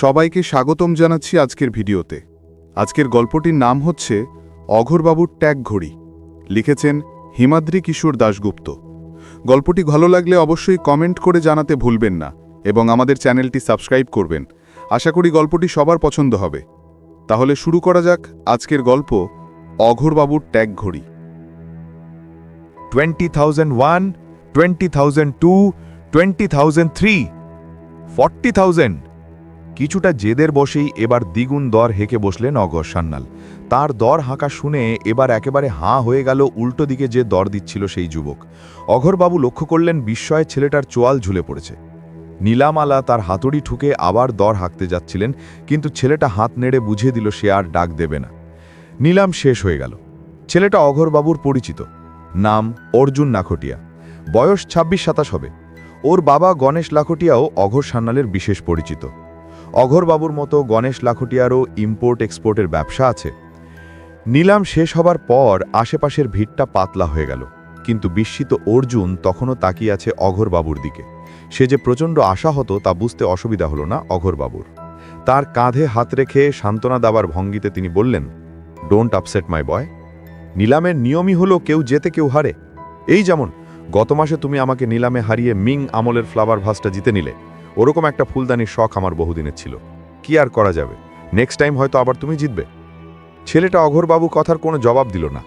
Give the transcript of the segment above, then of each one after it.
সবাইকে স্বাগতম জানাচ্ছি আজকের ভিডিওতে। আজকের গল্পটির নাম হচ্ছে অঘরবাবুর ট্যাগ ঘড়ি। লিখেছেন হিমাদ্রি কিশোর দাশগুপ্ত। গল্পটি ভালো লাগলে অবশ্যই কমেন্ট করে জানাতে ভুলবেন না এবং আমাদের চ্যানেলটি সাবস্ক্রাইব করবেন। আশা করি গল্পটি সবার পছন্দ হবে। তাহলে শুরু করা যাক আজকের গল্প অঘরবাবুর ট্যাগ ঘড়ি। 20,001, 20,002, 20,003, 40,000 কিছুটা জেদের বসেই এবার দ্বিগুণ দর হেঁকে বসলেন অগর সান্যাল তার দর হাঁকা শুনে এবার একেবারে হাঁ হয়ে গেল উল্টো দিকে যে দর দিচ্ছিল সেই যুবক। অঘরবাবু লক্ষ্য করলেন বিস্ময়ে ছেলেটার চোয়াল ঝুলে পড়েছে। নীলামালা তার হাতুড়ি ঠুকে আবার দর হাঁকতে যাচ্ছিলেন, কিন্তু ছেলেটা হাত নেড়ে বুঝিয়ে দিল সে আর ডাক দেবে না। নিলাম শেষ হয়ে গেল। ছেলেটা অঘরবাবুর পরিচিত। নাম অর্জুন নাখটিয়া বয়স ২৬ সাতাশ হবে। ওর বাবা গণেশ লাখটিয়াও অঘর সান্যালের বিশেষ পরিচিত। অঘরবাবুর মতো গণেশ লাখুটিয়ারও ইম্পোর্ট এক্সপোর্টের ব্যবসা আছে। নিলাম শেষ হবার পর আশেপাশের ভিড়টা পাতলা হয়ে গেল। কিন্তু বিস্মিত অর্জুন তখনও তাকিয়ে আছে অঘরবাবুর দিকে। সে যে প্রচণ্ড আশা হতো তা বুঝতে অসুবিধা হলো না অঘরবাবুর। তার কাঁধে হাত রেখে সান্ত্বনা দেওয়ার ভঙ্গিতে তিনি বললেন ডোন্ট আপসেট মাই বয় নিলামের নিয়মই হলো কেউ যেতে কেউ হারে। এই যেমন, গত মাসে তুমি আমাকে নিলামে হারিয়ে মিং আমলের ফ্লাওয়ার ভাসটা জিতে নিলে। ওরকম একটা ফুলদানির শখ আমার বহুদিনের ছিল। কি আর করা যাবে? নেক্সট টাইম হয়তো আবার তুমি জিতবে। ছেলেটা অঘরবাবু কথার কোনো জবাব দিল না।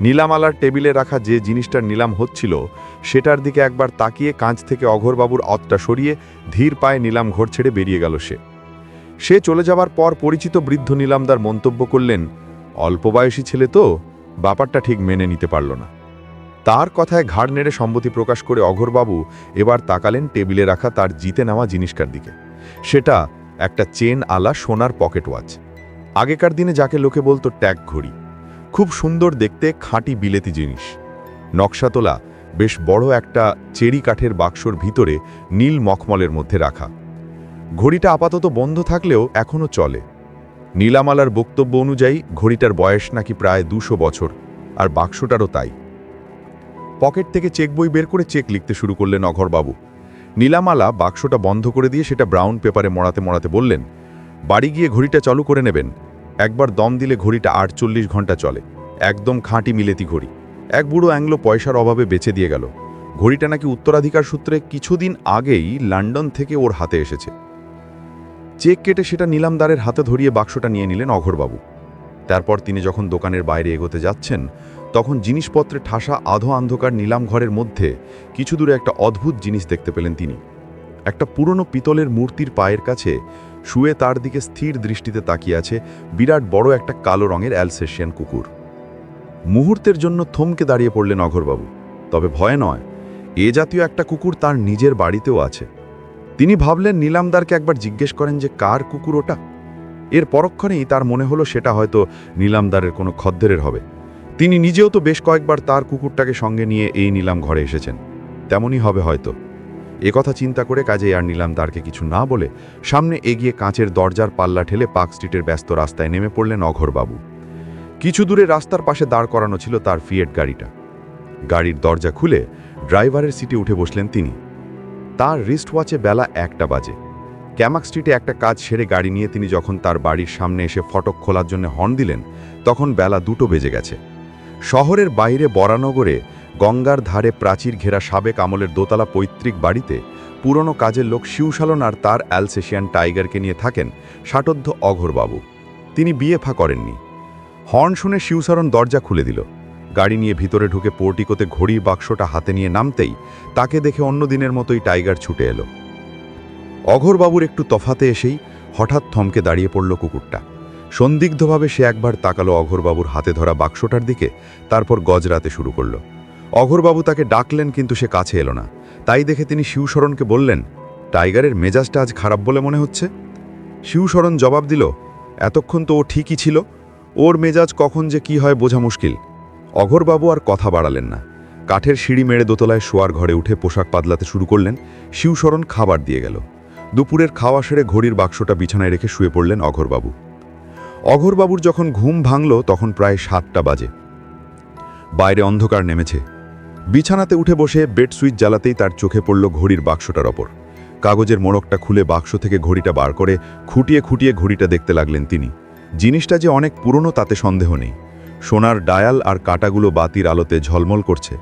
নীলামালার টেবিলে রাখা যে জিনিসটার নিলাম হচ্ছিল, সেটার দিকে একবার তাকিয়ে কাঁচ থেকে অঘরবাবুর অতটা সরিয়ে ধীর পায়ে নিলাম ঘর ছেড়ে বেরিয়ে গেল সে। সে চলে যাবার পর পরিচিত বৃদ্ধ নিলামদার মন্তব্য করলেন, অল্প বয়সী ছেলে তো, ব্যাপারটা ঠিক মেনে নিতে পারল না। তার কথায় ঘাড় নেড়ে সম্মতি প্রকাশ করে অঘরবাবু এবার তাকালেন টেবিলে রাখা তার জিতে নেওয়া জিনিসটার দিকে। সেটা একটা চেন আলা সোনার পকেট ওয়াচ। আগেকার দিনে যাকে লোকে বলতো ট্যাগ ঘড়ি। খুব সুন্দর দেখতে খাঁটি বিলেতি জিনিস। নকশা তোলা বেশ বড় একটা চেরি কাঠের বাক্সর ভিতরে নীল মখমলের মধ্যে রাখা। ঘড়িটা আপাতত বন্ধ থাকলেও এখনও চলে। নীলামালার বক্তব্য অনুযায়ী ঘড়িটার বয়স নাকি প্রায় দুশো বছর, আর বাক্সটারও তাই। পকেট থেকে চেক বই বের করে চেক লিখতে শুরু করলেন অঘরবাবু। নীলামালা বাক্সটা বন্ধ করে দিয়ে সেটা ব্রাউন পেপারে মড়াতে মড়াতে বললেন, বাড়ি গিয়ে ঘড়িটা চালু করে নেবেন। একবার দম দিলে ঘড়িটা আটচল্লিশ ঘণ্টা চলে। একদম খাঁটি মিলেতি ঘড়ি। এক বুড়ো অ্যাংলো পয়সার অভাবে বেচে দিয়ে গেল। ঘড়িটা নাকি উত্তরাধিকার সূত্রে কিছুদিন আগেই লন্ডন থেকে ওর হাতে এসেছে। চেক কেটে সেটা নিলামদারের হাতে ধরিয়ে বাক্সটা নিয়ে নিলেন অঘরবাবু। তারপর তিনি যখন দোকানের বাইরে এগোতে যাচ্ছেন তখন জিনিসপত্রে ঠাসা আধো অন্ধকার নিলাম ঘরের মধ্যে কিছু দূরে একটা অদ্ভুত জিনিস দেখতে পেলেন তিনি। একটা পুরনো পিতলের মূর্তির পায়ের কাছে শুয়ে তার দিকে স্থির দৃষ্টিতে তাকিয়ে আছে বিরাট বড় একটা কালো রঙের অ্যালসেশিয়ান কুকুর। মুহূর্তের জন্য থমকে দাঁড়িয়ে পড়লেন অঘরবাবু, তবে ভয় নয়, এ জাতীয় একটা কুকুর তার নিজের বাড়িতেও আছে। তিনি ভাবলেন নীলামদারকে একবার জিজ্ঞেস করেন যে কার কুকুর ওটা? এর পরক্ষণেই তার মনে হলো সেটা হয়তো নীলামদারের কোনো খদ্দেরের হবে। তিনি নিজেও তো বেশ কয়েকবার তার কুকুরটাকে সঙ্গে নিয়ে এই নিলাম ঘরে এসেছেন। তেমনই হবে হয়তো। কথা চিন্তা করে কাজে আর নীলামদারকে কিছু না বলে সামনে এগিয়ে কাঁচের দরজার পাল্লা ঠেলে পার্ক স্ট্রিটের ব্যস্ত রাস্তায় নেমে পড়লেন অঘরবাবু। কিছু দূরে রাস্তার পাশে দাঁড় করানো ছিল তার ফিয়েট গাড়িটা। গাড়ির দরজা খুলে ড্রাইভারের সিটে উঠে বসলেন তিনি। তার রিস্ট ওয়াচে বেলা একটা বাজে। ক্যামাক স্ট্রিটে একটা কাজ সেরে গাড়ি নিয়ে তিনি যখন তার বাড়ির সামনে এসে ফটক খোলার জন্য হর্ন দিলেন, তখন বেলা দুটো বেজে গেছে। শহরের বাইরে বরানগরে গঙ্গার ধারে প্রাচীর ঘেরা সাবেক আমলের দোতলা পৈতৃক বাড়িতে পুরনো কাজের লোক শিউশালন আর তার অ্যালসেশিয়ান টাইগারকে নিয়ে থাকেন ষাটোদ্ধ অঘরবাবু। তিনি বিয়ে ফা করেননি। হর্ন শুনে শিউসারণ দরজা খুলে দিল। গাড়ি নিয়ে ভিতরে ঢুকে পোর্টিকোতে ঘড়ির বাক্সটা হাতে নিয়ে নামতেই তাকে দেখে অন্য দিনের মতোই টাইগার ছুটে এলো। অঘরবাবুর একটু তফাতে এসেই হঠাৎ থমকে দাঁড়িয়ে পড়ল কুকুরটা। সন্দিগ্ধভাবে সে একবার তাকালো অঘরবাবুর হাতে ধরা বাক্সটার দিকে, তারপর গজরাতে শুরু করল। অঘরবাবু তাকে ডাকলেন কিন্তু সে কাছে এলো না। তাই দেখে তিনি শিবশরণকে বললেন, টাইগারের মেজাজটা আজ খারাপ বলে মনে হচ্ছে? শিবশরণ জবাব দিল, এতক্ষণ তো ও ঠিকই ছিল। ওর মেজাজ কখন যে কি হয় বোঝা মুশকিল। অঘরবাবু আর কথা বাড়ালেন না। কাঠের সিঁড়ি মেরে দোতলায় শোয়ার ঘরে উঠে পোশাক পাতলাতে শুরু করলেন। শিবশরণ খাবার দিয়ে গেল। দুপুরের খাওয়া সেরে ঘড়ির বাক্সটা বিছানায় রেখে শুয়ে পড়লেন অঘরবাবু। অঘরবাবুর যখন ঘুম ভাঙল, তখন প্রায় সাতটা বাজে। বাইরে অন্ধকার নেমেছে। বিছানাতে উঠে বসে বেড সুইচ জ্বালাতেই তার চোখে পড়ল ঘড়ির বাক্সটার ওপর। কাগজের মোড়কটা খুলে বাক্স থেকে ঘড়িটা বার করে খুঁটিয়ে খুঁটিয়ে ঘড়িটা দেখতে লাগলেন তিনি। জিনিসটা যে অনেক পুরনো, তাতে সন্দেহ নেই। সোনার ডায়াল আর কাটাগুলো বাতির আলোতে ঝলমল করছে।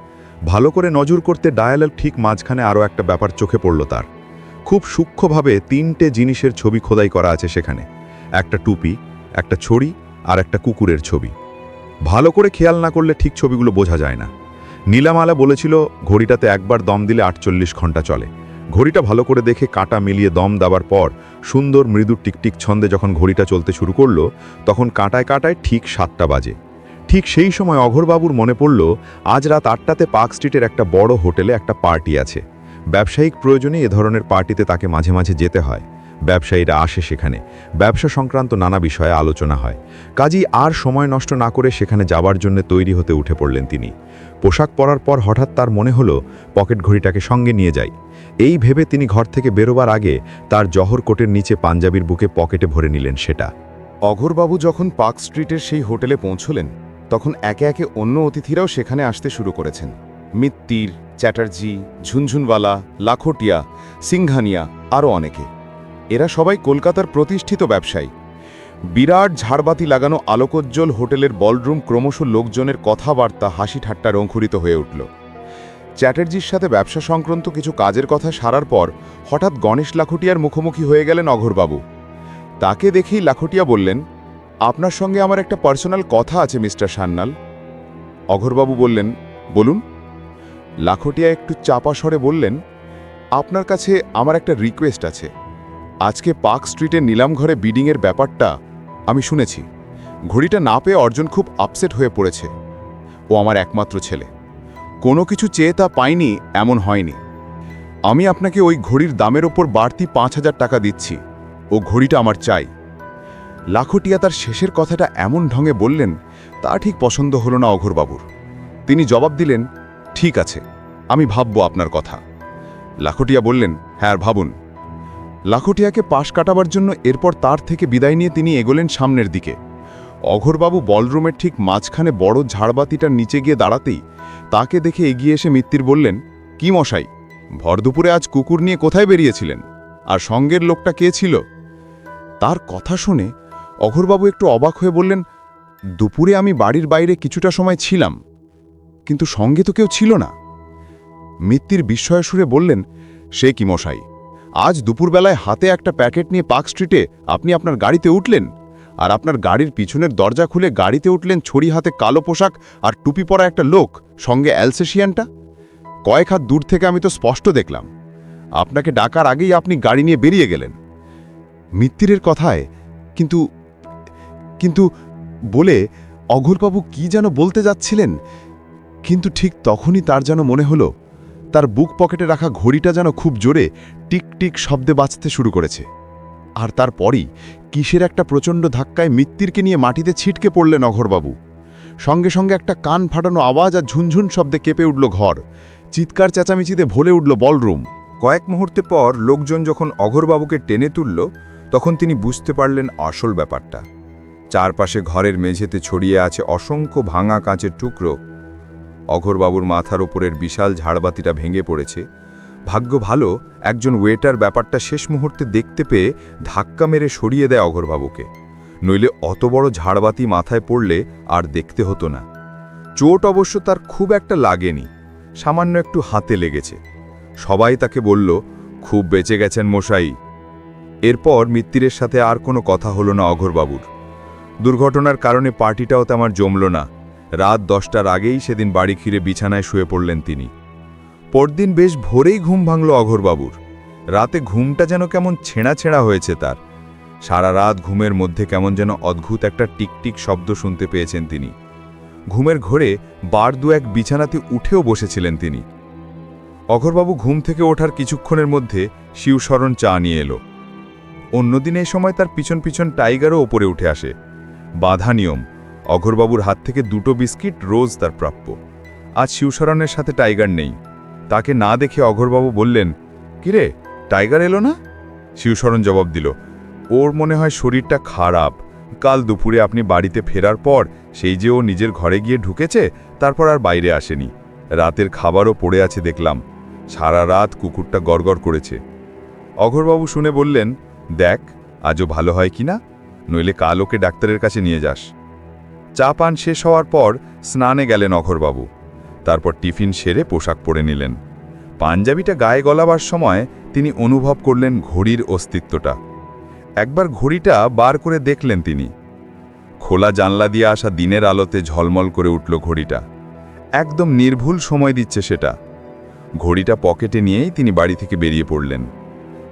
ভালো করে নজর করতে ডায়ালের ঠিক মাঝখানে আরও একটা ব্যাপার চোখে পড়ল তার। খুব সূক্ষ্মভাবে তিনটে জিনিসের ছবি খোদাই করা আছে সেখানে। একটা টুপি একটা ছড়ি আর একটা কুকুরের ছবি। ভালো করে খেয়াল না করলে ঠিক ছবিগুলো বোঝা যায় না। নীলামালা বলেছিল, ঘড়িটাতে একবার দম দিলে আটচল্লিশ ঘণ্টা চলে। ঘড়িটা ভালো করে দেখে কাটা মিলিয়ে দম দেওয়ার পর সুন্দর মৃদু টিকটিক ছন্দে যখন ঘড়িটা চলতে শুরু করল, তখন কাঁটায় কাঁটায় ঠিক সাতটা বাজে। ঠিক সেই সময় অঘরবাবুর মনে পড়ল, আজ রাত আটটাতে পার্ক স্ট্রিটের একটা বড় হোটেলে একটা পার্টি আছে। ব্যবসায়িক প্রয়োজনে এ ধরনের পার্টিতে তাকে মাঝে মাঝে যেতে হয়। ব্যবসায়ীরা আসে সেখানে। ব্যবসা সংক্রান্ত নানা বিষয়ে আলোচনা হয়। কাজেই আর সময় নষ্ট না করে সেখানে যাবার জন্য তৈরি হতে উঠে পড়লেন তিনি। পোশাক পরার পর হঠাৎ তার মনে হলো, পকেট ঘড়িটাকে সঙ্গে নিয়ে যাই। এই ভেবে তিনি ঘর থেকে বেরোবার আগে তার জহর কোটের নিচে পাঞ্জাবির বুকে পকেটে ভরে নিলেন সেটা। অঘরবাবু যখন পার্ক স্ট্রিটের সেই হোটেলে পৌঁছলেন, তখন একে একে অন্য অতিথিরাও সেখানে আসতে শুরু করেছেন। মিত্তির, চ্যাটার্জি, ঝুনঝুনওয়ালা, লাখোটিয়া সিংঘানিয়া আরও অনেকে। এরা সবাই কলকাতার প্রতিষ্ঠিত ব্যবসায়ী। বিরাট ঝাড়বাতি লাগানো আলোকোজ্জ্বল হোটেলের বলরুম ক্রমশ লোকজনের কথাবার্তা হাসি ঠাট্টার অঙ্কুরিত হয়ে উঠল। চ্যাটার্জির সাথে ব্যবসা সংক্রান্ত কিছু কাজের কথা সারার পর হঠাৎ গণেশ লাখোটিয়ার মুখোমুখি হয়ে গেলেন অঘরবাবু। তাকে দেখেই লাখোটিয়া বললেন, আপনার সঙ্গে আমার একটা পার্সোনাল কথা আছে, মিস্টার সান্যাল। অঘরবাবু বললেন, বলুন। লাখোটিয়া একটু চাপা স্বরে বললেন, আপনার কাছে আমার একটা রিকোয়েস্ট আছে। আজকে পার্ক স্ট্রিটের নিলামঘরে বিডিংয়ের ব্যাপারটা আমি শুনেছি। ঘড়িটা না পেয়ে অর্জন খুব আপসেট হয়ে পড়েছে। ও আমার একমাত্র ছেলে। কোনো কিছু চেয়ে তা পাইনি, এমন হয়নি। আমি আপনাকে ওই ঘড়ির দামের ওপর বাড়তি পাঁচ হাজার টাকা দিচ্ছি। ও ঘড়িটা আমার চাই। লাখোটিয়া তার শেষের কথাটা এমন ঢঙে বললেন, তা ঠিক পছন্দ হলো না অঘরবাবুর। তিনি জবাব দিলেন, ঠিক আছে, আমি ভাববো আপনার কথা। লাখোটিয়া বললেন হ্যাঁ ভাবুন। লাখোটিয়াকে পাশ কাটাবার জন্য এরপর তার থেকে বিদায় নিয়ে তিনি এগোলেন সামনের দিকে। অঘরবাবু বলরুমের ঠিক মাঝখানে বড় ঝাড়বাতিটার নিচে গিয়ে দাঁড়াতেই তাকে দেখে এগিয়ে এসে মিত্তির বললেন, কি মশাই, ভর দুপুরে আজ কুকুর নিয়ে কোথায় বেরিয়েছিলেন? আর সঙ্গের লোকটা কে ছিল? তার কথা শুনে অঘরবাবু একটু অবাক হয়ে বললেন, দুপুরে আমি বাড়ির বাইরে কিছুটা সময় ছিলাম, কিন্তু সঙ্গে তো কেউ ছিল না। মিত্তির বিস্ময় সুরে বললেন, সে কি মশাই আজ দুপুরবেলায় হাতে একটা প্যাকেট নিয়ে পার্ক স্ট্রিটে আপনি আপনার গাড়িতে উঠলেন। আর আপনার গাড়ির পিছনের দরজা খুলে গাড়িতে উঠলেন ছড়ি হাতে কালো পোশাক আর টুপি পরা একটা লোক, সঙ্গে অ্যালসেশিয়ানটা। কয়েক হাত দূর থেকে আমি তো স্পষ্ট দেখলাম। আপনাকে ডাকার আগেই আপনি গাড়ি নিয়ে বেরিয়ে গেলেন। মিত্তিরের কথায়, কিন্তু কিন্তু, বলে অঘোরবাবু কি যেন বলতে যাচ্ছিলেন? কিন্তু ঠিক তখনই তার যেন মনে হলো তার বুক পকেটে রাখা ঘড়িটা যেন খুব জোরে টিক টিক শব্দে বাজতে শুরু করেছে। আর তারপরই কিসের একটা প্রচণ্ড ধাক্কায় মিত্তিরকে নিয়ে মাটিতে ছিটকে পড়লেন অঘরবাবু। সঙ্গে সঙ্গে একটা কান ফাটানো আওয়াজ আর ঝুনঝুন শব্দে কেঁপে উঠল ঘর। চিৎকার চেঁচামেচিতে ভোলে উঠল বলরুম। কয়েক মুহূর্তে পর লোকজন যখন অঘরবাবুকে টেনে তুলল, তখন তিনি বুঝতে পারলেন আসল ব্যাপারটা। চারপাশে ঘরের মেঝেতে ছড়িয়ে আছে অসংখ্য ভাঙা কাঁচের টুকরো। অঘরবাবুর মাথার ওপরের বিশাল ঝাড়বাতিটা ভেঙে পড়েছে। ভাগ্য ভালো, একজন ওয়েটার ব্যাপারটা শেষ মুহূর্তে দেখতে পেয়ে ধাক্কা মেরে সরিয়ে দেয় অঘরবাবুকে। নইলে অত বড় ঝাড়বাতি মাথায় পড়লে আর দেখতে হতো না। চোট অবশ্য তার খুব একটা লাগেনি, সামান্য একটু হাতে লেগেছে। সবাই তাকে বলল, খুব বেঁচে গেছেন মশাই। এরপর মিত্তিরের সাথে আর কোনো কথা হলো না অঘরবাবুর। দুর্ঘটনার কারণে পার্টিটাও তেমন জমল না। রাত দশটার আগেই সেদিন বাড়ি ফিরে বিছানায় শুয়ে পড়লেন তিনি। পরদিন বেশ ভোরেই ঘুম ভাঙল অঘরবাবুর। রাতে ঘুমটা যেন কেমন ছেঁড়া ছেঁড়া হয়েছে তার। সারা রাত ঘুমের মধ্যে কেমন যেন অদ্ভুত একটা টিকটিক শব্দ শুনতে পেয়েছেন তিনি। ঘুমের ঘোরে বার দু এক বিছানাতে উঠেও বসেছিলেন তিনি। অঘরবাবু ঘুম থেকে ওঠার কিছুক্ষণের মধ্যে শিবশরণ চা নিয়ে এলো। অন্যদিন এই সময় তার পিছন পিছন টাইগারও ওপরে উঠে আসে। বাধা নিয়ম। অঘরবাবুর হাত থেকে দুটো বিস্কিট রোজ তার প্রাপ্য। আজ শিবশরণের সাথে টাইগার নেই। তাকে না দেখে অঘরবাবু বললেন, কিরে, টাইগার এলো না? শিবশরণ জবাব দিল, ওর মনে হয় শরীরটা খারাপ। কাল দুপুরে আপনি বাড়িতে ফেরার পর সেই যে ও নিজের ঘরে গিয়ে ঢুকেছে, তারপর আর বাইরে আসেনি। রাতের খাবারও পড়ে আছে দেখলাম। সারা রাত কুকুরটা গড়গড় করেছে। অঘরবাবু শুনে বললেন, দেখ, আজও ভালো হয় কি না? নইলে কাল ওকে ডাক্তারের কাছে নিয়ে যাস। চা পান শেষ হওয়ার পর স্নানে গেলেন অঘরবাবু। তারপর টিফিন সেরে পোশাক পরে নিলেন। পাঞ্জাবিটা গায়ে গলাবার সময় তিনি অনুভব করলেন ঘড়ির অস্তিত্বটা। একবার ঘড়িটা বার করে দেখলেন তিনি। খোলা জানলা দিয়ে আসা দিনের আলোতে ঝলমল করে উঠল ঘড়িটা। একদম নির্ভুল সময় দিচ্ছে সেটা। ঘড়িটা পকেটে নিয়েই তিনি বাড়ি থেকে বেরিয়ে পড়লেন।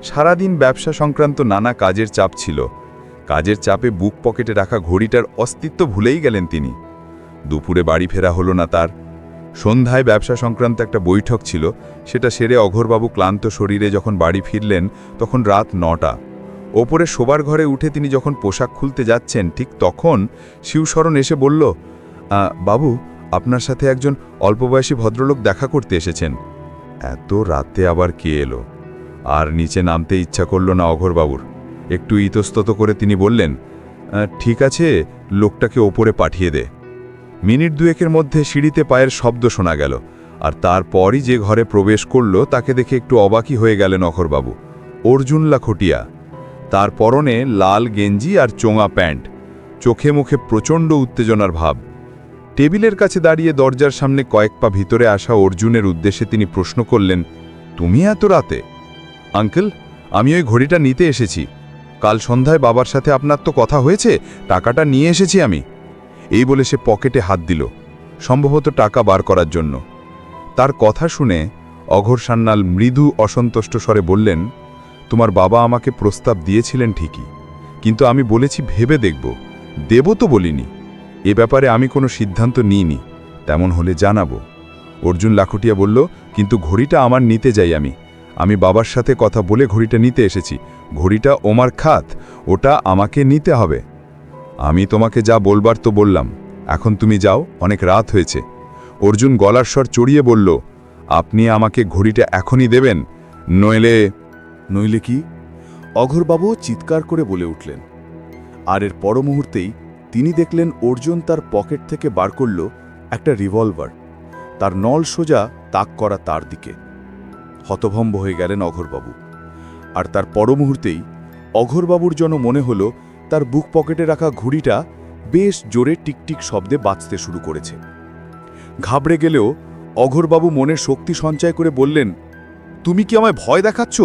সারাদিন ব্যবসা সংক্রান্ত নানা কাজের চাপ ছিল। কাজের চাপে বুক পকেটে রাখা ঘড়িটার অস্তিত্ব ভুলেই গেলেন তিনি। দুপুরে বাড়ি ফেরা হলো না তার। সন্ধ্যায় ব্যবসা সংক্রান্ত একটা বৈঠক ছিল, সেটা সেরে অঘরবাবু ক্লান্ত শরীরে যখন বাড়ি ফিরলেন, তখন রাত নটা। ওপরে শোবার ঘরে উঠে তিনি যখন পোশাক খুলতে যাচ্ছেন, ঠিক তখন শিবশরণ এসে বলল বাবু, আপনার সাথে একজন অল্পবয়সী ভদ্রলোক দেখা করতে এসেছেন। এত রাতে আবার কে এলো? আর নিচে নামতে ইচ্ছা করল না অঘরবাবুর। একটু ইতস্তত করে তিনি বললেন "আ, ঠিক আছে লোকটাকে ওপরে পাঠিয়ে দে। মিনিট দুয়েকের মধ্যে সিঁড়িতে পায়ের শব্দ শোনা গেল আর তারপরই যে ঘরে প্রবেশ করল তাকে দেখে একটু অবাকই হয়ে গেলেন অখরবাবু। অর্জুনলা খটিয়া তার পরনে লাল গেঞ্জি আর চোঙা প্যান্ট চোখে মুখে প্রচণ্ড উত্তেজনার ভাব। টেবিলের কাছে দাঁড়িয়ে দরজার সামনে কয়েক পা ভিতরে আসা অর্জুনের উদ্দেশ্যে তিনি প্রশ্ন করলেন তুমি এত রাতে? আঙ্কেল আমি ওই ঘড়িটা নিতে এসেছি। কাল সন্ধ্যায় বাবার সাথে আপনার তো কথা হয়েছে, টাকাটা নিয়ে এসেছি আমি। এই বলে সে পকেটে হাত দিল, সম্ভবত টাকা বার করার জন্য। তার কথা শুনে অঘর সান্যাল মৃদু অসন্তুষ্ট স্বরে বললেন, তোমার বাবা আমাকে প্রস্তাব দিয়েছিলেন ঠিকই, কিন্তু আমি বলেছি ভেবে দেখব, দেব তো বলিনি। এ ব্যাপারে আমি কোনো সিদ্ধান্ত নিইনি, তেমন হলে জানাব। অর্জুন লাখুটিয়া বলল, কিন্তু ঘড়িটা আমার নিতে যাই আমি। আমি বাবার সাথে কথা বলে ঘড়িটা নিতে এসেছি ঘড়িটা ওমার খাত, ওটা আমাকে নিতে হবে। আমি তোমাকে যা বলবার তো বললাম, এখন তুমি যাও, অনেক রাত হয়েছে। অর্জুন গলার স্বর চড়িয়ে বলল, আপনি আমাকে ঘড়িটা এখনই দেবেন, নইলে নইলে কি? অঘরবাবু চিৎকার করে বলে উঠলেন। আর এর পর মুহূর্তেই তিনি দেখলেন অর্জুন তার পকেট থেকে বার করল একটা রিভলভার। তার নল সোজা তাক করা তার দিকে। হতভম্ব হয়ে গেলেন অঘরবাবু। আর তার পর মুহূর্তেই অঘরবাবুর যেন মনে হলো তার বুক পকেটে রাখা ঘুড়িটা বেশ জোরে টিকটিক শব্দে বাঁচতে শুরু করেছে। ঘাবড়ে গেলেও অঘরবাবু মনের শক্তি সঞ্চয় করে বললেন, তুমি কি আমায় ভয় দেখাচ্ছ?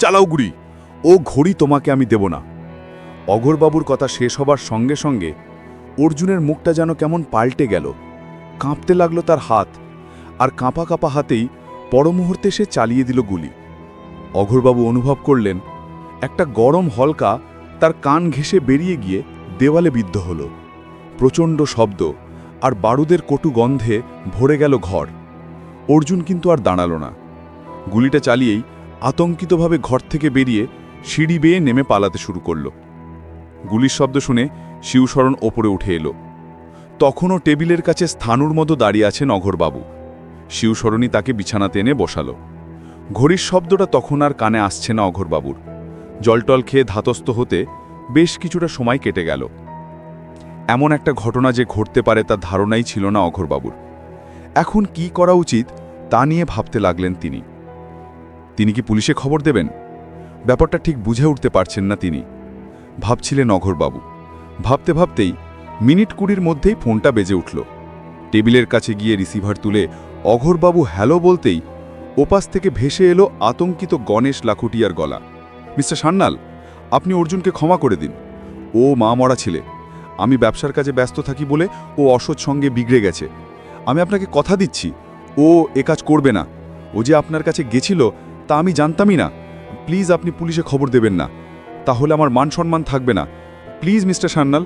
চালাও গুড়ি, ও ঘড়ি তোমাকে আমি দেব না। অঘরবাবুর কথা শেষ হবার সঙ্গে সঙ্গে অর্জুনের মুখটা যেন কেমন পাল্টে গেল, কাঁপতে লাগল তার হাত, আর কাঁপা কাঁপা হাতেই পরমুহূর্তে সে চালিয়ে দিল গুলি। অঘরবাবু অনুভব করলেন, একটা গরম হলকা তার কান ঘেঁষে বেরিয়ে গিয়ে দেওয়ালে বিদ্ধ হল। প্রচণ্ড শব্দ আর বারুদের কটু গন্ধে ভরে গেল ঘর। অর্জুন কিন্তু আর দাঁড়াল না। গুলিটা চালিয়েই আতঙ্কিতভাবে ঘর থেকে বেরিয়ে সিঁড়ি বেয়ে নেমে পালাতে শুরু করল। গুলির শব্দ শুনে শিবশরণ ওপরে উঠে এলো। তখনও টেবিলের কাছে স্থানুর মতো দাঁড়িয়ে আছেন অঘরবাবু। শিবশরণী তাকে বিছানাতে এনে বসালো। ঘড়ির শব্দটা তখন আর কানে আসছে না অঘরবাবুর। জলটল খেয়ে ধাতস্থ হতে বেশ কিছুটা সময় কেটে গেল। এমন একটা ঘটনা যে ঘটতে পারে তার ধারণাই ছিল না অঘরবাবুর। এখন কি করা উচিত তা নিয়ে ভাবতে লাগলেন তিনি। তিনি কি পুলিশে খবর দেবেন? ব্যাপারটা ঠিক বুঝে উঠতে পারছেন না তিনি। ভাবছিলেন অঘরবাবু। ভাবতে ভাবতেই মিনিট কুড়ির মধ্যেই ফোনটা বেজে উঠল। টেবিলের কাছে গিয়ে রিসিভার তুলে অঘরবাবু হ্যালো বলতেই ওপাশ থেকে ভেসে এলো আতঙ্কিত গণেশ লাখুটিয়ার গলা। মিস্টার সান্নাল আপনি অর্জুনকে ক্ষমা করে দিন। ও মা মরা ছিলে, আমি ব্যবসার কাজে ব্যস্ত থাকি বলে ও অসৎ সঙ্গে বিগড়ে গেছে। আমি আপনাকে কথা দিচ্ছি, ও এ কাজ করবে না। ও যে আপনার কাছে গেছিল তা আমি জানতামই না। প্লিজ আপনি পুলিশে খবর দেবেন না। তাহলে আমার মান সম্মান থাকবে না। প্লিজ মিস্টার সান্নাল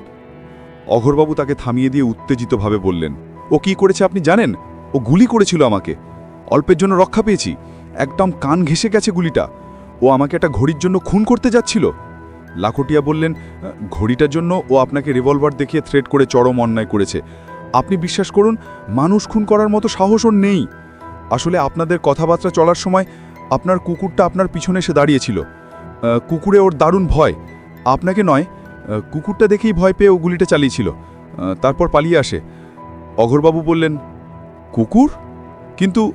অঘরবাবু তাকে থামিয়ে দিয়ে উত্তেজিতভাবে বললেন, ও কি করেছে আপনি জানেন? ও গুলি করেছিল আমাকে। অল্পের জন্য রক্ষা পেয়েছি। একদম কান ঘেসে গেছে গুলিটা। ও আমাকে একটা ঘড়ির জন্য খুন করতে যাচ্ছিল। লাখটিয়া বললেন, ঘড়িটার জন্য ও আপনাকে রিভলভার দেখিয়ে থ্রেট করে চরম অন্যায় করেছে। আপনি বিশ্বাস করুন, মানুষ খুন করার মতো সাহস ওর নেই। আসলে আপনাদের কথাবার্তা চলার সময় আপনার কুকুরটা আপনার পিছনে এসে দাঁড়িয়েছিল। কুকুরে ওর দারুণ ভয়। আপনাকে নয় কুকুরটা দেখেই ভয় পেয়ে ও গুলিটা চালিয়েছিল। তারপর পালিয়ে আসে। অঘরবাবু বললেন, কুকুর? কিন্তু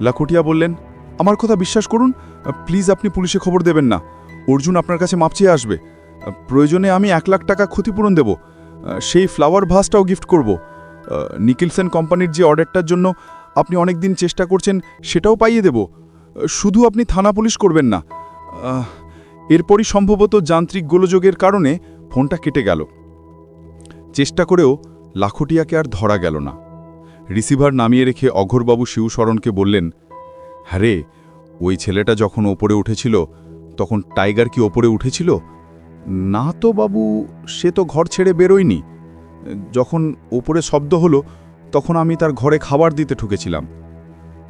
লাখুটিয়া বললেন, আমার কথা বিশ্বাস করুন, প্লিজ আপনি পুলিশে খবর দেবেন না। অর্জুন আপনার কাছে মাপ চেয়ে আসবে। প্রয়োজনে আমি এক লাখ টাকা ক্ষতিপূরণ দেব। সেই ফ্লাওয়ার ভাসটাও গিফট করব। নিকিলসেন কোম্পানির যে অর্ডারটার জন্য আপনি অনেক দিন চেষ্টা করছেন, সেটাও পাইয়ে দেব। শুধু আপনি থানা পুলিশ করবেন না। এরপরই সম্ভবত যান্ত্রিক গোলযোগের কারণে ফোনটা কেটে গেল। চেষ্টা করেও লাখটিয়াকে আর ধরা গেল না। রিসিভার নামিয়ে রেখে অঘোরবাবু শিবশরণকে বললেন হ্যাঁ রে ওই ছেলেটা যখন ওপরে উঠেছিল, তখন টাইগার কি ওপরে উঠেছিল? না তো বাবু, সে তো ঘর ছেড়ে বেরোয়নি। যখন ওপরে শব্দ হলো, তখন আমি তার ঘরে খাবার দিতে ঠুকেছিলাম।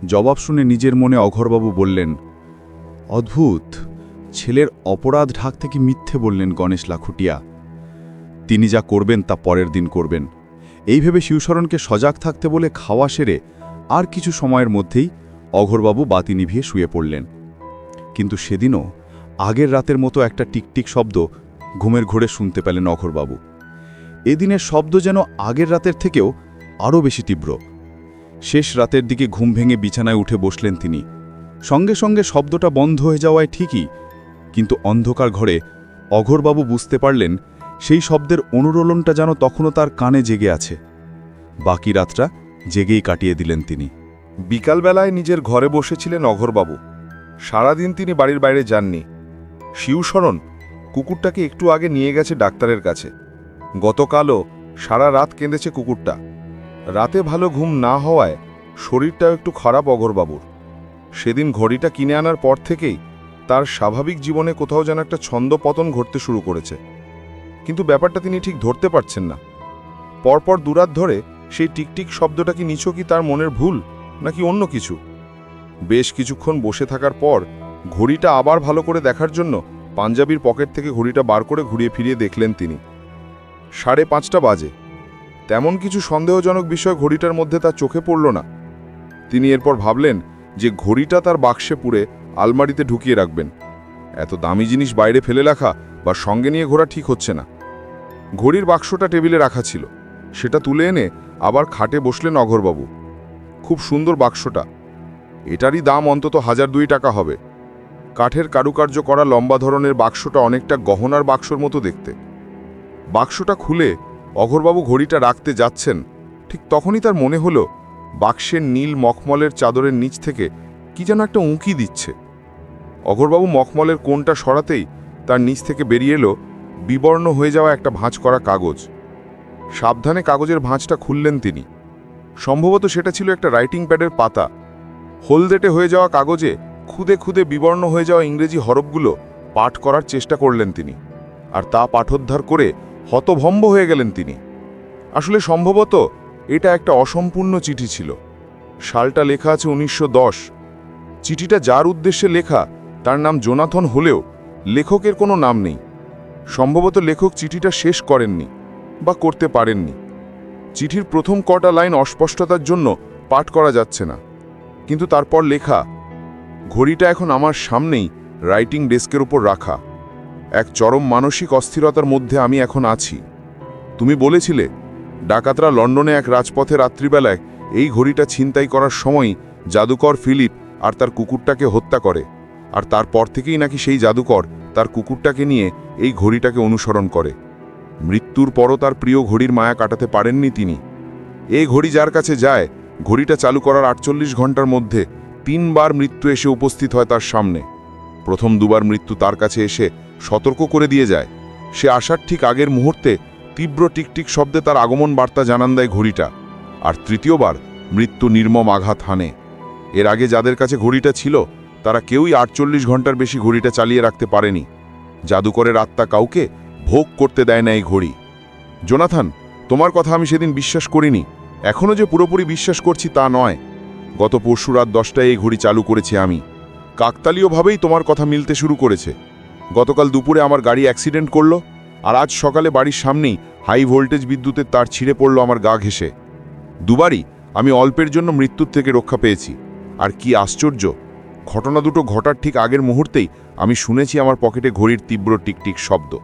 জবাব শুনে নিজের মনে অঘরবাবু বললেন, অদ্ভুত, ছেলের অপরাধ ঢাক থেকে মিথ্যে বললেন গণেশ লাখুটিয়া। তিনি যা করবেন তা পরের দিন করবেন। এই ভেবে শিবশরণকে সজাগ থাকতে বলে খাওয়া সেরে আর কিছু সময়ের মধ্যেই অঘরবাবু বাতি নিভিয়ে শুয়ে পড়লেন। কিন্তু সেদিনও আগের রাতের মতো একটা টিকটিক শব্দ ঘুমের ঘোরে শুনতে পেলেন অঘরবাবু। এদিনের শব্দ যেন আগের রাতের থেকেও আরও বেশি তীব্র। শেষ রাতের দিকে ঘুম ভেঙে বিছানায় উঠে বসলেন তিনি। সঙ্গে সঙ্গে শব্দটা বন্ধ হয়ে যাওয়ায় ঠিকই, কিন্তু অন্ধকার ঘরে অঘরবাবু বুঝতে পারলেন সেই শব্দের অনুরোলনটা যেন তখনও তার কানে জেগে আছে। বাকি রাতটা জেগেই কাটিয়ে দিলেন তিনি। বিকালবেলায় নিজের ঘরে বসেছিলেন অঘরবাবু। সারাদিন তিনি বাড়ির বাইরে যাননি। শিবশরণ কুকুরটাকে একটু আগে নিয়ে গেছে ডাক্তারের কাছে। গতকালও সারা রাত কেঁদেছে কুকুরটা। রাতে ভালো ঘুম না হওয়ায় শরীরটাও একটু খারাপ অঘরবাবুর। সেদিন ঘড়িটা কিনে আনার পর থেকেই তার স্বাভাবিক জীবনে কোথাও যেন একটা ছন্দ পতন ঘটতে শুরু করেছে। কিন্তু ব্যাপারটা তিনি ঠিক ধরতে পারছেন না। পরপর দুরাত ধরে সেই টিকটিক শব্দটা কি নিছকই তার মনের ভুল, নাকি অন্য কিছু? বেশ কিছুক্ষণ বসে থাকার পর ঘড়িটা আবার ভালো করে দেখার জন্য পাঞ্জাবির পকেট থেকে ঘড়িটা বার করে ঘুরিয়ে ফিরিয়ে দেখলেন তিনি। সাড়ে পাঁচটা বাজে। তেমন কিছু সন্দেহজনক বিষয় ঘড়িটার মধ্যে তার চোখে পড়ল না। তিনি এরপর ভাবলেন যে ঘড়িটা তার বাক্সে পুরে আলমারিতে ঢুকিয়ে রাখবেন। এত দামি জিনিস বাইরে ফেলে রাখা বা সঙ্গে নিয়ে ঘোরা ঠিক হচ্ছে না। ঘড়ির বাক্সটা টেবিলে রাখা ছিল। সেটা তুলে এনে আবার খাটে বসলেন অঘরবাবু। খুব সুন্দর বাক্সটা। এটারই দাম অন্তত হাজার দুই টাকা হবে। কাঠের কারুকার্য করা লম্বা ধরনের বাক্সটা অনেকটা গহনার বাক্সর মতো দেখতে। বাক্সটা খুলে অঘরবাবু ঘড়িটা রাখতে যাচ্ছেন। ঠিক তখনই তার মনে হলো, বাক্সের নীল মখমলের চাদরের নিচ থেকে কি যেন একটা উঁকি দিচ্ছে। অঘরবাবু মখমলের কোণটা সরাতেই তার নিচ থেকে বেরিয়ে এলো বিবর্ণ হয়ে যাওয়া একটা ভাঁজ করা কাগজ। সাবধানে কাগজের ভাঁজটা খুললেন তিনি। সম্ভবত সেটা ছিল একটা রাইটিং প্যাডের পাতা। হলদেটে হয়ে যাওয়া কাগজে খুদে খুদে বিবর্ণ হয়ে যাওয়া ইংরেজি হরফগুলো পাঠ করার চেষ্টা করলেন তিনি। আর তা পাঠোদ্ধার করে হতভম্ব হয়ে গেলেন তিনি। আসলে সম্ভবত এটা একটা অসম্পূর্ণ চিঠি ছিল। সালটা লেখা আছে উনিশশো দশ। চিঠিটা যার উদ্দেশ্যে লেখা, তার নাম জোনাথন হলেও লেখকের কোনো নাম নেই। সম্ভবত লেখক চিঠিটা শেষ করেননি বা করতে পারেননি। চিঠির প্রথম কটা লাইন অস্পষ্টতার জন্য পাঠ করা যাচ্ছে না। কিন্তু তারপর লেখা, ঘড়িটা এখন আমার সামনেই রাইটিং ডেস্কের উপর রাখা। এক চরম মানসিক অস্থিরতার মধ্যে আমি এখন আছি। তুমি বলেছিলে, ডাকাতরা লন্ডনে এক রাজপথে রাত্রিবেলায় এই ঘড়িটা ছিনতাই করার সময় জাদুকর ফিলিপ আর তার কুকুরটাকে হত্যা করে। আর তারপর থেকেই নাকি সেই জাদুকর তার কুকুরটাকে নিয়ে এই ঘড়িটাকে অনুসরণ করে। মৃত্যুর পরও তার প্রিয় ঘড়ির মায়া কাটাতে পারেননি তিনি। এই ঘড়ি যার কাছে যায়, ঘড়িটা চালু করার আটচল্লিশ ঘণ্টার মধ্যে তিনবার মৃত্যু এসে উপস্থিত হয় তার সামনে। প্রথম দুবার মৃত্যু তার কাছে এসে সতর্ক করে দিয়ে যায়। সে আসার ঠিক আগের মুহূর্তে তীব্র টিকটিক শব্দে তার আগমন বার্তা জানান দেয় ঘড়িটা। আর তৃতীয়বার মৃত্যু নির্মম আঘাত হানে। এর আগে যাদের কাছে ঘড়িটা ছিল তারা কেউই আটচল্লিশ ঘণ্টার বেশি ঘড়িটা চালিয়ে রাখতে পারেনি। জাদুকরের আত্মা কাউকে ভোগ করতে দেয় না এই ঘড়ি। জোনাথান, তোমার কথা আমি সেদিন বিশ্বাস করিনি। এখনও যে পুরোপুরি বিশ্বাস করছি তা নয়। গত পরশু রাত দশটায় এই ঘড়ি চালু করেছি আমি। কাকতালীয়ভাবেই তোমার কথা মিলতে শুরু করেছে। গতকাল দুপুরে আমার গাড়ি অ্যাক্সিডেন্ট করল আর আজ সকালে বাড়ির সামনেই হাই ভোল্টেজ বিদ্যুতের তার ছিঁড়ে পড়ল আমার গা ঘেসে দুবারই আমি অল্পের জন্য মৃত্যুর থেকে রক্ষা পেয়েছি। আর কি আশ্চর্য! ঘটনা দুটো ঘটার ঠিক আগের মুহূর্তেই আমি শুনেছি আমার পকেটে ঘড়ির তীব্র টিকটিক শব্দ।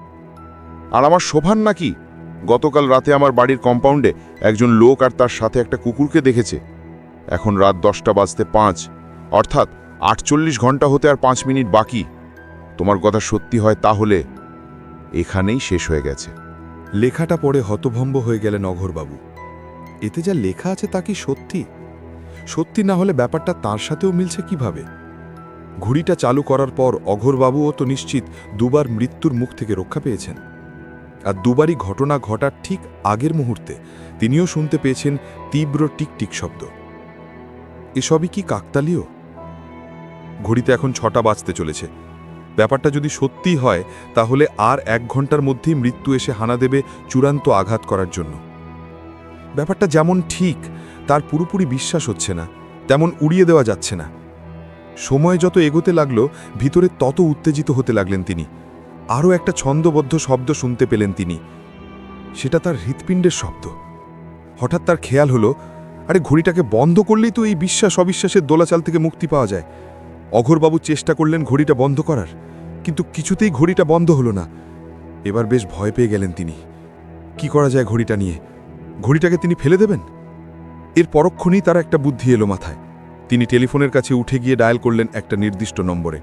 আর আমার শোভান নাকি? গতকাল রাতে আমার বাড়ির কম্পাউন্ডে একজন লোক আর তার সাথে একটা কুকুরকে দেখেছে। এখন রাত দশটা বাজতে পাঁচ, অর্থাৎ আটচল্লিশ ঘণ্টা হতে আর পাঁচ মিনিট বাকি। তোমার কথা সত্যি হয় তাহলে এখানেই শেষ হয়ে গেছে। লেখাটা পড়ে হতভম্ব হয়ে গেলেন অঘোরবাবু। এতে যা লেখা আছে তা কি সত্যি? সত্যি না হলে ব্যাপারটা তার সাথেও মিলছে কীভাবে? ঘুড়িটা চালু করার পর অঘোরবাবুও তো নিশ্চিত দুবার মৃত্যুর মুখ থেকে রক্ষা পেয়েছেন। আর দুবারই ঘটনা ঘটার ঠিক আগের মুহূর্তে তিনিও শুনতে পেয়েছেন তীব্র টিকটিক শব্দ। এসবই কি কাকতালীয়? ঘড়িতে এখন ছটা বাজতে চলেছে। ব্যাপারটা যদি সত্যি হয়, তাহলে আর এক ঘণ্টার মধ্যেই মৃত্যু এসে হানা দেবে চূড়ান্ত আঘাত করার জন্য। ব্যাপারটা যেমন ঠিক, তার পুরোপুরি বিশ্বাস হচ্ছে না, তেমন উড়িয়ে দেওয়া যাচ্ছে না। সময় যত এগোতে লাগল, ভিতরে তত উত্তেজিত হতে লাগলেন তিনি। আরও একটা ছন্দবদ্ধ শব্দ শুনতে পেলেন তিনি। সেটা তার হৃৎপিণ্ডের শব্দ। হঠাৎ তার খেয়াল হলো, আরে ঘড়িটাকে বন্ধ করলেই তো এই বিশ্বাস অবিশ্বাসের দোলাচাল থেকে মুক্তি পাওয়া যায়। অঘোরবাবু চেষ্টা করলেন ঘড়িটা বন্ধ করার, কিন্তু কিছুতেই ঘড়িটা বন্ধ হলো না। এবার বেশ ভয় পেয়ে গেলেন তিনি। কি করা যায় ঘড়িটা নিয়ে? ঘড়িটাকে তিনি ফেলে দেবেন? এর পরক্ষণেই তার একটা বুদ্ধি এলো মাথায়। তিনি টেলিফোনের কাছে উঠে গিয়ে ডায়াল করলেন একটা নির্দিষ্ট নম্বরে।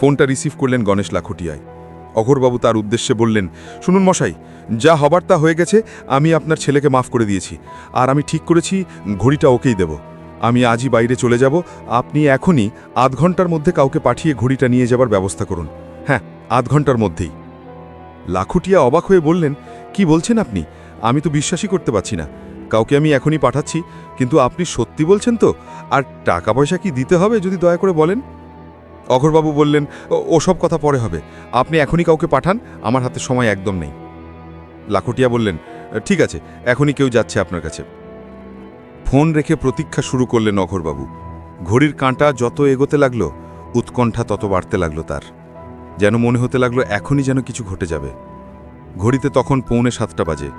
ফোনটা রিসিভ করলেন গণেশ লাখুটিয়ায়। অঘোরবাবু তার উদ্দেশ্যে বললেন, শুনুন মশাই, যা হবার তা হয়ে গেছে, আমি আপনার ছেলেকে মাফ করে দিয়েছি। আর আমি ঠিক করেছি, ঘড়িটা ওকেই দেব। আমি আজই বাইরে চলে যাব, আপনি এখনই আধ ঘণ্টার মধ্যে কাউকে পাঠিয়ে ঘড়িটা নিয়ে যাবার ব্যবস্থা করুন। হ্যাঁ আধ ঘণ্টার মধ্যেই। লাখুটিয়া অবাক হয়ে বললেন, কি বলছেন আপনি? আমি তো বিশ্বাসই করতে পারছি না। কাউকে আমি এখনই পাঠাচ্ছি, কিন্তু আপনি সত্যি বলছেন তো? আর টাকা পয়সা কি দিতে হবে যদি দয়া করে বলেন? অঘরবাবু বললেন, "ও- ওসব কথা পরে হবে। আপনি এখনই কাউকে পাঠান, আমার হাতে সময় একদম নেই। লাখুটিয়া বললেন, ঠিক আছে, এখনই কেউ যাচ্ছে আপনার কাছে। ফোন রেখে প্রতীক্ষা শুরু করলেন অঘরবাবু। ঘড়ির কাঁটা যত এগোতে লাগল, উৎকণ্ঠা তত বাড়তে লাগল তার। যেন মনে হতে লাগল, এখনই যেন কিছু ঘটে যাবে। ঘড়িতে তখন পৌনে সাতটা বাজে।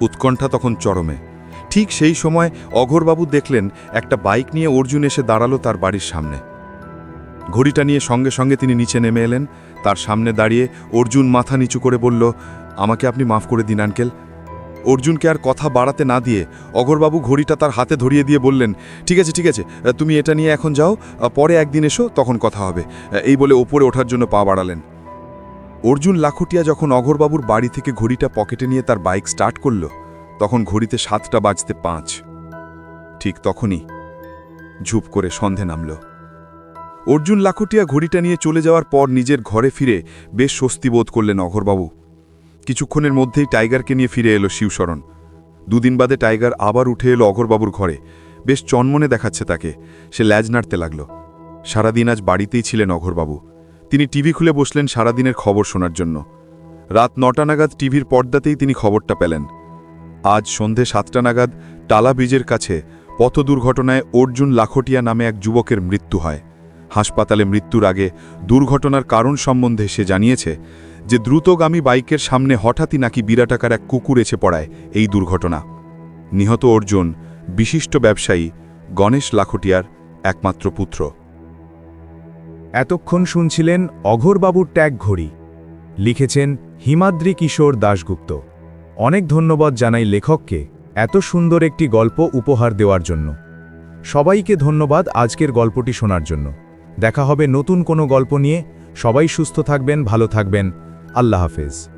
উৎকণ্ঠা তখন চরমে। ঠিক সেই সময় অঘোরবাবু দেখলেন একটা বাইক নিয়ে অর্জুন এসে দাঁড়াল তার বাড়ির সামনে। ঘড়িটা নিয়ে সঙ্গে সঙ্গে তিনি নিচে নেমে এলেন। তার সামনে দাঁড়িয়ে অর্জুন মাথা নিচু করে বলল, আমাকে আপনি মাফ করে দিন, আঙ্কেল। অর্জুনকে আর কথা বাড়াতে না দিয়ে অগরবাবু ঘড়িটা তার হাতে ধরিয়ে দিয়ে বললেন, ঠিক আছে ঠিক আছে, তুমি এটা নিয়ে এখন যাও, পরে একদিন এসো, তখন কথা হবে। এই বলে ওপরে ওঠার জন্য পা বাড়ালেন। অর্জুন লাখুটিয়া যখন অঘরবাবুর বাড়ি থেকে ঘড়িটা পকেটে নিয়ে তার বাইক স্টার্ট করল তখন ঘড়িতে সাতটা বাজতে পাঁচ। ঠিক তখনই ঝুপ করে সন্ধে নামল। অর্জুন লাখুটিয়া ঘড়িটা নিয়ে চলে যাওয়ার পর নিজের ঘরে ফিরে বেশ স্বস্তি বোধ করলেন অঘরবাবু। কিছুক্ষণের মধ্যেই টাইগারকে নিয়ে ফিরে এলো শিবশরণ। দুদিন বাদে টাইগার আবার উঠে এলো অঘরবাবুর ঘরে। বেশ চনমনে দেখাচ্ছে তাকে। সে ল্যাজ নাড়তে লাগল। সারাদিন আজ বাড়িতেই ছিলেন অঘরবাবু। তিনি টিভি খুলে বসলেন সারাদিনের খবর শোনার জন্য। রাত নটা নাগাদ টিভির পর্দাতেই তিনি খবরটা পেলেন। আজ সন্ধে সাতটা নাগাদ টালা ব্রিজের কাছে পথ দুর্ঘটনায় অর্জুন লাখটিয়া নামে এক যুবকের মৃত্যু হয়। হাসপাতালে মৃত্যুর আগে দুর্ঘটনার কারণ সম্বন্ধে সে জানিয়েছে যে দ্রুতগামী বাইকের সামনে হঠাৎই নাকি বিরাটাকার এক কুকুর এসে পড়ায় এই দুর্ঘটনা। নিহত অর্জুন, বিশিষ্ট ব্যবসায়ী, গণেশ লাখটিয়ার একমাত্র পুত্র। এতক্ষণ শুনছিলেন অঘোরবাবুর ট্যাগ ঘড়ি। লিখেছেন হিমাদ্রি কিশোর দাশগুপ্ত। অনেক ধন্যবাদ জানাই লেখককে এত সুন্দর একটি গল্প উপহার দেওয়ার জন্য। সবাইকে ধন্যবাদ আজকের গল্পটি শোনার জন্য। দেখা হবে নতুন কোনো গল্প নিয়ে। সবাই সুস্থ থাকবেন, ভালো থাকবেন। আল্লাহ হাফেজ।